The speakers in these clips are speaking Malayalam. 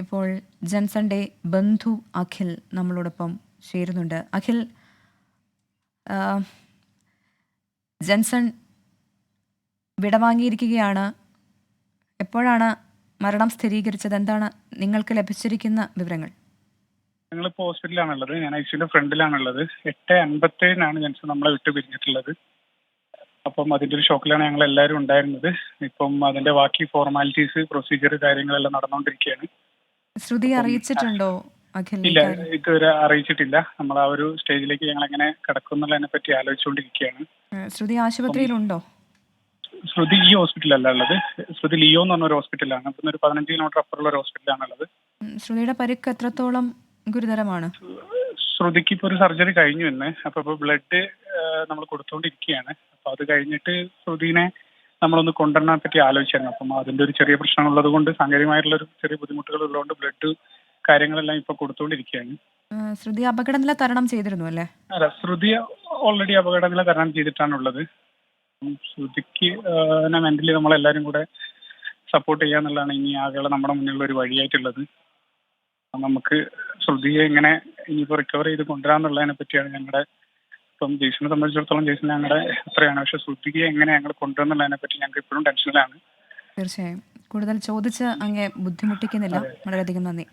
ഇപ്പോൾ ജെൻസന്റെ ബന്ധു അഖിൽ നമ്മളോടൊപ്പം ചേരുന്നുണ്ട്. അഖിൽ ജെൻസൺ വിടവാങ്ങിയിരിക്കുകയാണ്. എപ്പോഴാണ് മരണം സ്ഥിരീകരിച്ചത്? എന്താണ് നിങ്ങൾക്ക് ലഭിച്ചിരിക്കുന്ന വിവരങ്ങൾ? ഞങ്ങളിപ്പോ ഹോസ്പിറ്റലിലാണുള്ളത്. ഞാൻ ഐ സിയുടെ ഫ്രണ്ടിലാണുള്ളത്. എട്ട് അൻപത്തേഴിനാണ് ജെൻസൺ നമ്മളെ വിട്ടു പിരിഞ്ഞിട്ടുള്ളത്. അപ്പം അതിന്റെ ഒരു ഷോക്കിലാണ് ഞങ്ങൾ എല്ലാവരും ഉണ്ടായിരുന്നത്. ഇപ്പം അതിന്റെ ബാക്കി ഫോർമാലിറ്റീസ് പ്രൊസീജിയർ കാര്യങ്ങളെല്ലാം നടന്നുകൊണ്ടിരിക്കുകയാണ്. ശ്രുതി അറിയിച്ചിട്ടുണ്ടോ ഇല്ല ഇതുവരെ അറിയിച്ചിട്ടില്ല. നമ്മൾ ആ ഒരു സ്റ്റേജിലേക്ക് ഞങ്ങൾ എങ്ങനെ കിടക്കുന്നുള്ളതിനെ പറ്റി ആലോചിച്ചുകൊണ്ടിരിക്കുകയാണ്. ശ്രുതി ആശുപത്രിയിലുണ്ടോ? ശ്രുതി ഈ ഹോസ്പിറ്റലല്ല ഉള്ളത്. ശ്രുതി ലിയോ എന്ന് പറഞ്ഞ ഹോസ്പിറ്റലാണ്. ഇവിടുന്ന് ഒരു പതിനഞ്ച് കിലോമീറ്റർ അപ്പുറമുള്ള ഒരു ഹോസ്പിറ്റലാണ് ഉള്ളത്. ശ്രുതിയുടെ പരിക്ക് എത്രത്തോളം ഗുരുതരമാണ്? ശ്രുതിക്ക് ഇപ്പൊ ഒരു സർജറി കഴിഞ്ഞു ഇന്ന്. അപ്പൊ ഇപ്പൊ ബ്ലഡ് നമ്മൾ കൊടുത്തുകൊണ്ടിരിക്കുകയാണ് അപ്പൊ അത് കഴിഞ്ഞിട്ട് ശ്രുതിനെ നമ്മളൊന്ന് കൊണ്ടുവരാൻ പറ്റി ആലോചിച്ചായിരുന്നു. അപ്പം അതിന്റെ ഒരു ചെറിയ പ്രശ്നമുള്ളത് കൊണ്ട് സാങ്കേതികമായിട്ടുള്ള ഒരു ചെറിയ ബുദ്ധിമുട്ടുകൾ ഉള്ളതുകൊണ്ട് ബ്ലഡ് കാര്യങ്ങളെല്ലാം ഇപ്പൊ കൊടുത്തുകൊണ്ടിരിക്കുകയാണ്. ശ്രുതി ശ്രുതി അപകടനില തരണം ചെയ്തിരുന്നു അല്ലേ? അല്ല ശ്രുതി ഓൾറെഡി അപകടനില തരണം ചെയ്തിട്ടാണുള്ളത്. ഉള്ളത് ശ്രുതിക്ക് മെന്റലി നമ്മളെല്ലാരും കൂടെ സപ്പോർട്ട് ചെയ്യാന്നുള്ളതാണ് ഇനി ആകെയുള്ള നമ്മുടെ മുന്നിലുള്ള ഒരു വഴിയായിട്ടുള്ളത്. നമുക്ക് ശ്രുതിയെ ഇങ്ങനെ ഇനിയിപ്പോൾ റിക്കവർ ചെയ്ത് കൊണ്ടുവരാന്നുള്ളതിനെ പറ്റിയാണ് ഞങ്ങളുടെ ഇപ്പം ജെയ്സിനെ സംബന്ധിച്ചിടത്തോളം ജെയ്സിന് ഞങ്ങളുടെ എത്രയാണ്? പക്ഷെ ശ്രുതിയെ എങ്ങനെ ഞങ്ങൾ കൊണ്ടുവന്നുള്ളതിനെ പറ്റി ഞങ്ങൾക്ക് ഇപ്പോഴും ടെൻഷനിലാണ്. തീർച്ചയായും. കൂടുതൽ ചോദിച്ച് അങ്ങേ ബുദ്ധിമുട്ടിക്കുന്നില്ല. വളരെയധികം നന്ദി.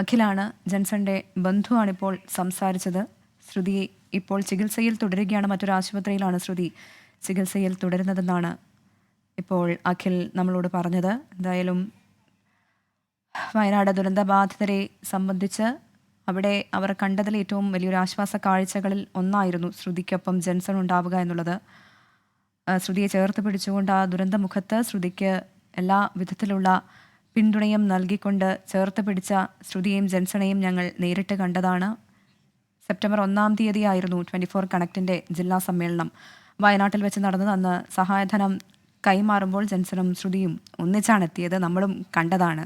അഖിലാണ് ജൻസന്റെ ബന്ധുവാണിപ്പോൾ സംസാരിച്ചത്. ശ്രുതി ഇപ്പോൾ ചികിത്സയിൽ തുടരുകയാണ്. മറ്റൊരു ആശുപത്രിയിലാണ് ശ്രുതി ചികിത്സയിൽ തുടരുന്നതെന്നാണ് ഇപ്പോൾ അഖിൽ നമ്മളോട് പറഞ്ഞത്. എന്തായാലും വയനാട് ദുരന്തബാധിതരെ സംബന്ധിച്ച് അവിടെ അവർ കണ്ടതിൽ ഏറ്റവും വലിയൊരു ആശ്വാസ കാഴ്ചകളിൽ ഒന്നായിരുന്നു ശ്രുതിക്കൊപ്പം ജെൻസൺ ഉണ്ടാവുക എന്നുള്ളത്. ശ്രുതിയെ ചേർത്ത് പിടിച്ചുകൊണ്ട് ആ ദുരന്തമുഖത്ത് ശ്രുതിക്ക് എല്ലാ വിധത്തിലുള്ള പിന്തുണയും നൽകിക്കൊണ്ട് ചേർത്ത് പിടിച്ച ശ്രുതിയെയും ജെൻസണെയും ഞങ്ങൾ നേരിട്ട് കണ്ടതാണ്. സെപ്റ്റംബർ ഒന്നാം തീയതി ആയിരുന്നു ട്വന്റി ഫോർ കണക്റ്റിന്റെ ജില്ലാ സമ്മേളനം. വയനാട്ടിൽ വെച്ച് നടന്നത് അന്ന് സഹായധനം കൈമാറുമ്പോൾ ജൻസണും ശ്രുതിയും ഒന്നിച്ചാണ് എത്തിയത്. നമ്മളും കണ്ടതാണ്.